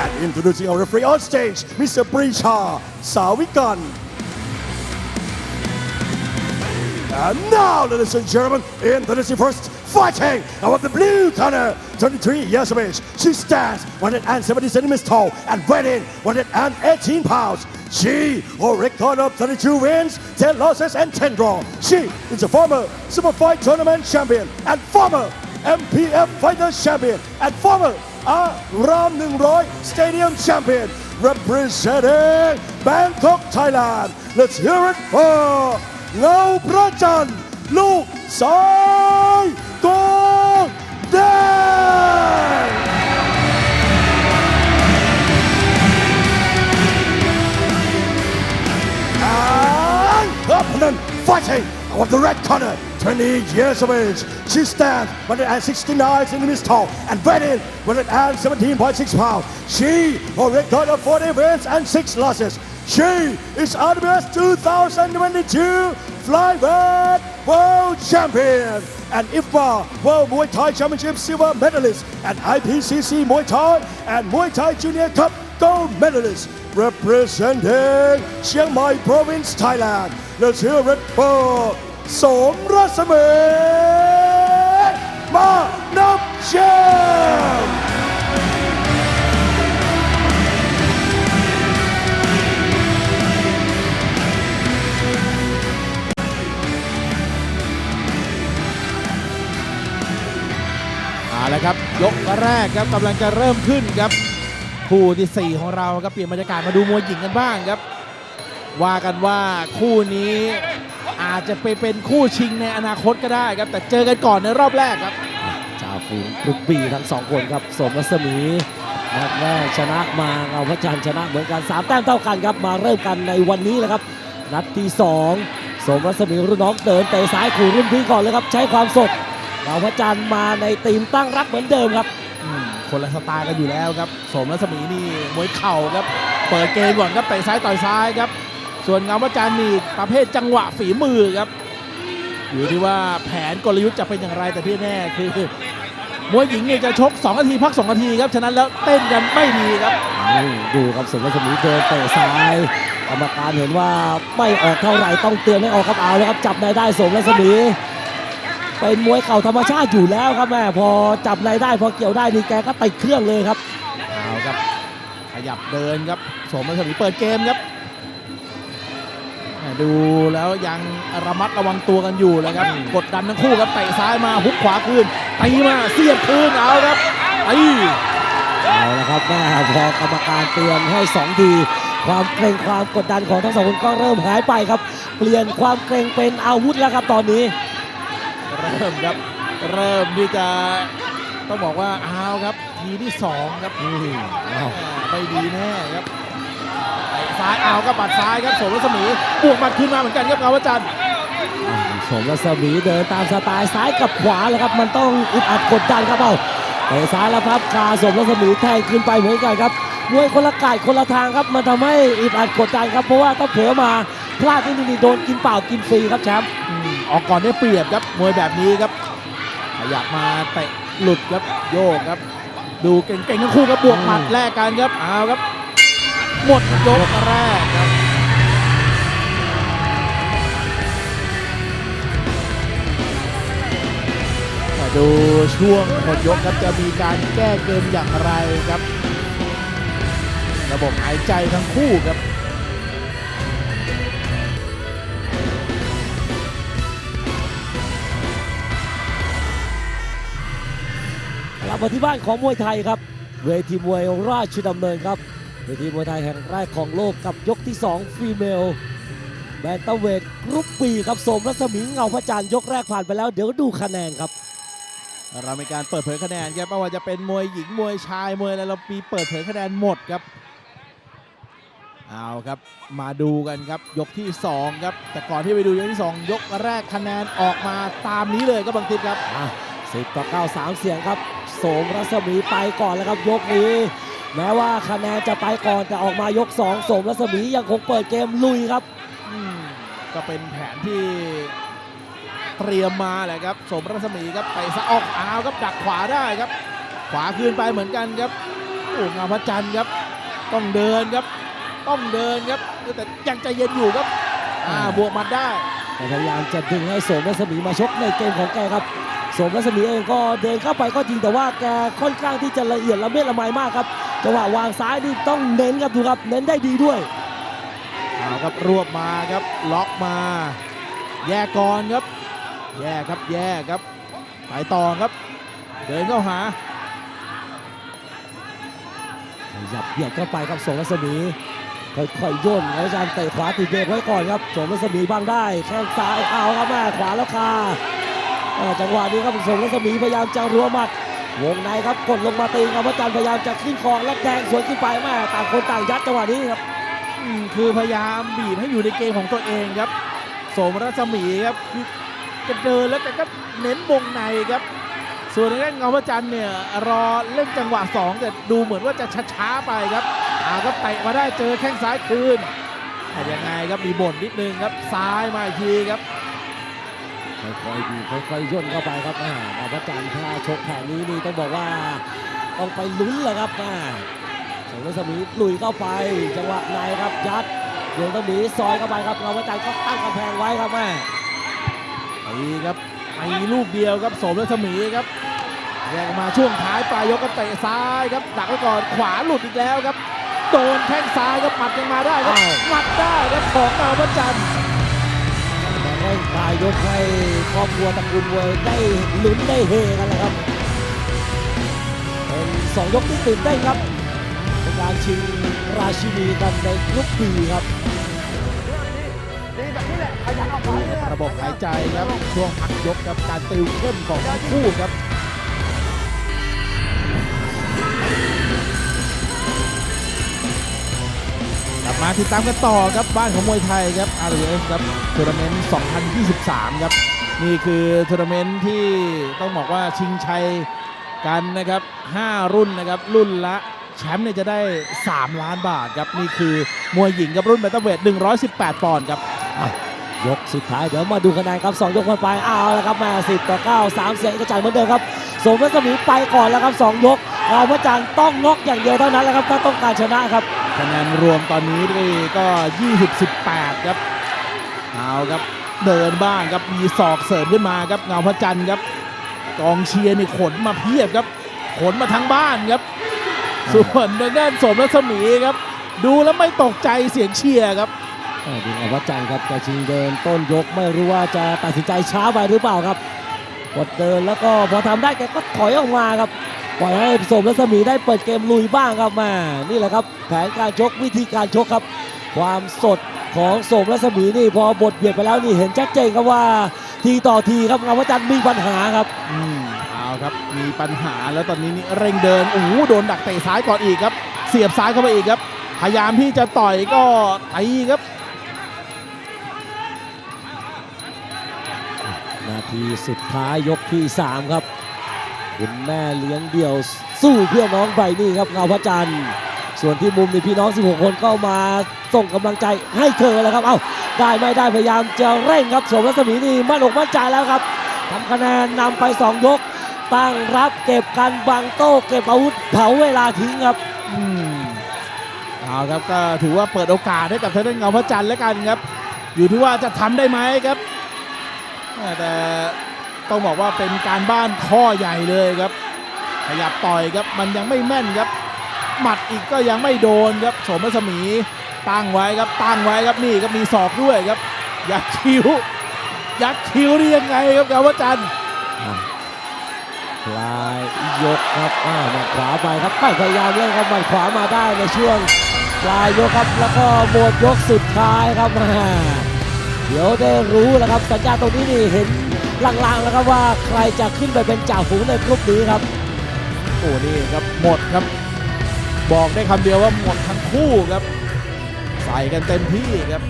And introducing our referee on stage, Mr. Prisha Sawikan. And now, ladies and gentlemen, introducing first, fighting out of the blue corner, 23 years of age. She stands 170 centimeters tall and weighing 118 pounds. She a record of 32 wins, 10 losses, and 10 draws. She is a former Super Fight Tournament champion and former MPF Fighter champion and former Aram 100 Stadium champion representing Bangkok, Thailand. Let's hear it for เงาพระจันทร์ลูกสายกองแดง And opponent fighting out of the red corner, 20 years of age. She stands 169 centimeters tall and weighing 117.6 pounds. She a record of 40 wins and 6 losses. She is RWS 2022 Flyweight World Champion and IFBA World Muay Thai Championship Silver Medalist and IPCC Muay Thai and Muay Thai Junior Cup Gold Medalist representing Chiang Mai Province, Thailand. Let's hear it for สมรัศมีมานับแชมป์เอาละครับ ยกแรกครับกำลังจะเริ่มขึ้นครับคู่ที่ 4 ของเราครับเปลี่ยนบรรยากาศมาดูมวยหญิงกันบ้างครับ ว่ากันว่าคู่นี้ อาจจะไปเป็นคู่ชิงในอนาคตก็ได้ครับ แต่เจอกันก่อนในรอบแรกครับจ่าฝูงกรุ๊ปบีทั้งสองคนครับ สมรัศมีนัดแรกชนะมาเงาพระจันทร์ชนะเหมือนกันสามแต้มเท่ากันครับ มาเริ่มกันในวันนี้แหละครับ นัดที่สองสมรัศมีรุ่นน้องเดินเตะซ้ายขู่รุ่นพี่ก่อนเลยครับ ใช้ความสดเงาพระจันทร์มาในทีมตั้งรับเหมือนเดิมครับอืมคนละสไตล์กันอยู่แล้วครับ สมรัศมีนี่มวยเข่าครับ เปิดเกมก่อนครับเตะซ้ายต่อยซ้ายครับ ส่วนเงาพระจันทร์นี่ประเภทจังหวะฝีมือครับ อยู่ที่ว่าแผนกลยุทธ์จะเป็นอย่างไรแต่ที่แน่คือ มวยหญิงเนี่ยจะชก2นาทีพัก2นาทีครับ ฉะนั้นแล้วเต้นกันไม่ดีครับอืมดูครับสมรัศมีเดินเตะซ้ายกรรมการเห็นว่าไม่ออกเท่าไหร่ต้องเตือนให้ออกครับเอาแล้วครับจับในได้สมรัศมีเป็นมวยเข่าธรรมชาติอยู่แล้วครับแม่พอจับในได้พอเกี่ยวได้นี่แกก็ติดเครื่องเลยครับเอาครับขยับเดินครับสมรัศมีเปิดเกมครับแหม่ ดูแล้วยังระมัดระวังตัวกันอยู่เลยครับ กดดันทั้งคู่ครับเตะซ้ายมาฮุกขวาคืนตีมาเสียบคืนเอาครับไอ้เอาละครับแม่พอกรรมการเตือนให้สองทีความเกรงความกดดันของทั้งสองคนก็เริ่มหายไปครับ เปลี่ยนความเกรงเป็นอาวุธแล้วครับตอนนี้ เริ่มครับ เริ่มที่จะต้องบอกว่าเอาครับ ทีที่สองครับอืมเอาอ่าไม่ดีแน่ครับเตะ ซ้ายเอาครับปัดซ้ายครับสมรัศมีบวกหมัดขึ้นมาเหมือนกันครับเงาวัจันทร์สมรัศมีเดินตามสไตล์ซ้ายกับขวาเลยครับมันต้องอึดอัดกดดันครับเอาเตะซ้ายแล้วครับคาสมรัศมีแทงขึ้นไปเหมือนกันครับมวยคนละกายคนละทางครับมันทำให้อึดอัดกดดันครับเพราะว่าถ้าเผลอมาพลาดนิดนี่โดนกินเปล่ากินฟรีครับแชมป์อืมออกก่อนได้เปรียบครับมวยแบบนี้ครับขยับมาเตะหลุดครับโยกครับ ดูเก่งๆทั้งคู่ครับบวกหมัดแลกกันครับเอาครับ หมดยกแรกครับมาดูช่วงหมดยกครับจะมีการแก้เกมอย่างไรครับ ระบบหายใจทั้งคู่ครับกลับมาที่บ้านของมวยไทยครับ เวทีมวยราชดำเนินครับ วทีมวยไทยแห่งแรกของโลกกับยกที่ 2 ฟีเมลแบนเตเวทกรุ๊ปปีครับสมรัศมีเงาพระจันทร์ยกแรกผ่านไปแล้วเดี๋ยวดูคะแนนครับ เรามีการเปิดเผยคะแนนครับไม่ว่าจะเป็นมวยหญิงมวยชายมวยอะไรเรามีเปิดเผยคะแนนหมดครับเอาครับมาดูกันครับยกที่สองครับ แต่ก่อนที่ไปดูยกที่สองยกแรกคะแนนออกมาตามนี้เลยครับบางทีครับอะสิบต่อเก้าสามเสียงครับ โสมรัศมีไปก่อนแล้วครับยกนี้ แม้ว่าคะแนนจะไปก่อนแต่ออกมายกสองโสมรัศมียังคงเปิดเกมลุยครับอืมก็เป็นแผนที่เตรียมมาแหละครับ สมรัศมีครับไปซะออกอาวครับดักขวาได้ครับ ขวาคืนไปเหมือนกันครับโอ้อ้งามพระจันทร์ครับ ต้องเดินครับ ต้องเดินครับแต่ยังใจเย็นอยู่ครับอ่าบวกหมัดได้แต่พยายามจะดึงให้โสมรัศมีมาชกในเกมของแกครับโสมรัศมีเองก็เดินเข้าไปก็จริงแต่ว่าแกค่อนข้างที่จะละเอียดละเมียดละไมมากครับ จังหวะวางซ้ายนี่ต้องเน้นครับดูครับเน้นได้ดีด้วยเอาครับรวบมาครับล็อกมา แยกก่อนครับ แยกครับแยกครับไปต่อครับ เดินเข้าหาขยับเบียดเข้าไปครับโสมรัศมีค่อยๆย่นแล้วอาจารย์เตะขวาติดเบรกไว้ก่อนครับโสมรัศมีบังได้แข้งซ้ายเอาครับแม่ขวาแล้วคาเอ่อจังหวะนี้ครับโสมรัศมีพยายามจะรัวหมัด วงในครับกดลงมาตีครับพระจันทร์พยายามจะขึ้นคอและแดงสวนขึ้นไปแม่ต่างคนต่างยัดจังหวะนี้ครับคือพยายามบีบให้อยู่ในเกมของตัวเองครับโสมรัศมีครับคือจะเดินแล้วแต่ก็เน้นวงในครับ ส่วนทางด้านเงาพระจันทร์เนี่ยรอเล่นจังหวะ 2 แต่ดูเหมือนว่าจะช้าๆไปครับอาครับเตะมาได้เจอแข้งซ้ายคืนแต่ยังไงครับมีบ่นนิดนึงครับซ้ายมาอีกทีครับ ค่อยๆบีบค่อยๆย่นเข้าไปครับแม่แต่พระจันทร์ถ้าชกแผนนี้นี่ต้องบอกว่าต้องไปลุ้นแหละครับแม่สมรัศมีลุยเข้าไป จังหวะในครับยัดเดี๋ยวต้องมีซอยเข้าไปครับเราพระจันทร์ก็ตั้งกำแพงไว้ครับแม่ตีครับตีลูกเดียวครับโสมรัศมีครับแยกออกมาช่วงท้ายปลายยกก็เตะซ้ายครับดักไว้ก่อนขวาหลุดอีกแล้วครับ โดนแข้งซ้ายครับหมัดยังมาได้ครับอ้าวหมัดได้ครับของเงาพระจันทร์ มาเร่งปลายยกให้ครอบครัวตระกูลเวยได้ลุ้นได้เฮกันแหละครับเป็นสองยกที่ตื่นเต้นครับเป็นการชิงราชินีกันในกรุ๊ปบีครับระบบหายใจครับช่วงพักยกครับการติวเข้มของทั้งคู่ครับ ลับมาติดตามกันต่อครับบ้านของมวยไทยครับ RWS ครับทัวร์นาเมนต์ 2023 ครับ นี่คือทัวร์นาเมนต์ที่ต้องบอกว่าชิงชัยกันนะครับ 5 รุ่นนะครับ รุ่นละแชมป์เนี่ยจะได้ 3 ล้านบาทครับ นี่คือมวยหญิงกับรุ่นแบนเทเวท 118 ปอนด์ครับยกสุดท้ายเดี๋ยวมาดูคะแนนครับ 2 ยกผ่านไปเอาแล้วครับม่สิบต่อ 9 3 เสียงกระจายเหมือนเดิมครับสมรัศมีไปก่อนแล้วครับ 2 ยกเราพระจันทร์ต้องน็อกอย่างเดียวเท่านั้นแหละครับถ้าต้องการชนะครับ คะแนนรวมตอนนี้นี่ก็ 20 18 ครับเอาครับเดินบ้างครับมีศอกเสริมขึ้นมาครับเงาพระจันทร์ครับกองเชียร์นี่ขนมาเพียบครับ ขนมาทั้งบ้านครับ ส่วนทางด้านสมรัศมีครับ ดูแล้วไม่ตกใจเสียงเชียร์ครับดูเอาวัดจันทร์ครับจะชิงเดินต้นยกไม่รู้ว่าจะตัดสินใจช้าไปหรือเปล่าครับกดเดินแล้วก็พอทำได้แกก็ถอยออกมาครับ ปล่อยให้สมรัศมีได้เปิดเกมลุยบ้างครับแมานี่แหละครับ แผนการชกวิธีการชกครับ ความสดของสมรัศมีนี่พอบทเบียดไปแล้วนี่เห็นชัดเจนครับว่า ทีต่อทีครับเงาวัดจันทร์มีปัญหาครับอืมเอาครับมีปัญหาแล้วตอนนี้นี่เร่งเดินโอ้โหโดนดักเตะซ้ายก่อนอีกครับ เสียบซ้ายเข้าไปอีกครับ พยายามที่จะต่อยก็ตีครับนาทีสุดท้ายยกที่ 3 ครับ คุณแม่เลี้ยงเดี่ยวสู้เพื่อน้องไปนี่ครับเงาพระจันทร์ส่วนที่มุมนี่พี่น้อง 16 คนก็มาส่งกำลังใจให้เธอแล้วครับ เอ้าได้ไม่ได้พยายามจะเร่งครับสมรัศมีนี่มั่นอกมั่นใจแล้วครับทำคะแนนนำไป 2 ยก ตั้งรับเก็บกันบังโต้เก็บอาวุธเผาเวลาทิ้งครับอืมเอาครับก็ถือว่าเปิดโอกาสให้กับทางด้านเงาพระจันทร์แล้วกันครับ อยู่ที่ว่าจะทำได้ไหมครับแต่ ต้องบอกว่าเป็นการบ้านข้อใหญ่เลยครับ ขยับต่อยครับมันยังไม่แม่นครับ หมัดอีกก็ยังไม่โดนครับโสมรัศมีตั้งไว้ครับตั้งไว้ครับนี่ก็มีศอกด้วยครับ ยักคิ้ว ยักคิ้วนี่ยังไงครับเงาพระจันทร์ปลายยกครับอ้าวหมัดขวาไปครับไม่พยายามเล่นครับหมัดขวามาได้ในช่วงปลายยกครับแล้วก็หมดยกสุดท้ายครับม่เดี๋ยวได้รู้แล้วครับสัญญาตรงนี้นี่เห็น ลางๆแล้วครับว่าใครจะขึ้นไปเป็นจ่าฝูงในกลุ่มนี้ครับ โอ้นี่ครับหมดครับ บอกได้คำเดียวว่าหมดทั้งคู่ครับ ใส่กันเต็มที่ครับ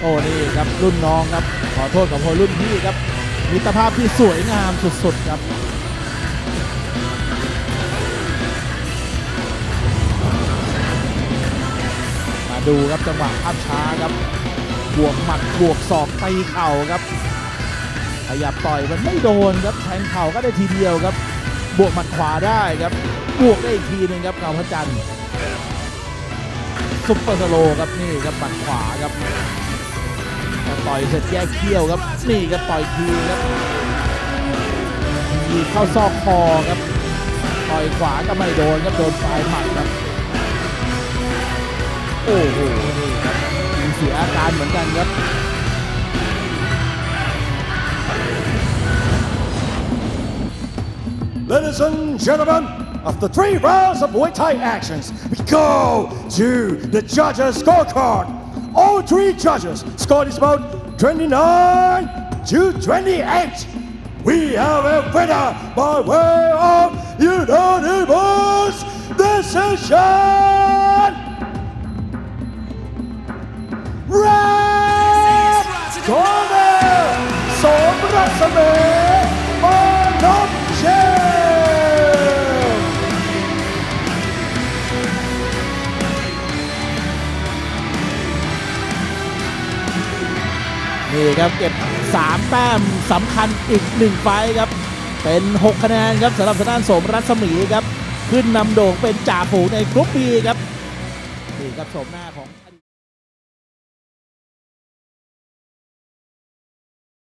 โอ้นี่ครับรุ่นน้องครับ ขอโทษกับพลรุ่นพี่ครับมิตรภาพที่สวยงามสุดๆครับ ดูครับจังหวะภาพช้าครับ บวกหมัดบวกศอกตีเข่าครับ ขยับต่อยมันไม่โดนครับแทงเข่าก็ได้ทีเดียวครับ บวกหมัดขวาได้ครับ บวกได้อีกทีหนึงครับเงาพระจันทร์ซุปเปอร์สโลครับนี่ครับหมัดขวาครับต่อยเสร็จแยกเขี้ยวครับ นี่ครับต่อยทีครับทีเข้าซอกคอครับต่อยขวาก็ไม่โดนครับโดนปลายหมัดครับ โอ้โหนี่ครับมีเสียอาการเหมือนกันครับ Ladies and gentlemen, after three rounds of Muay Thai actions, we go to the judges' scorecard. All three judges scored is about 29 to 28. We have a winner by way of unanimous decision. มีมานพเชนนี่ครับเก็บ 3 แต้มสำคัญอีก 1 ไฟครับ เป็น 6 คะแนนครับสำหรับทางด้านสมรัศมีครับ ขึ้นนำโด่งเป็นจ่าฝูงในกรุ๊ปบีครับ นี่ครับโฉมหน้าของ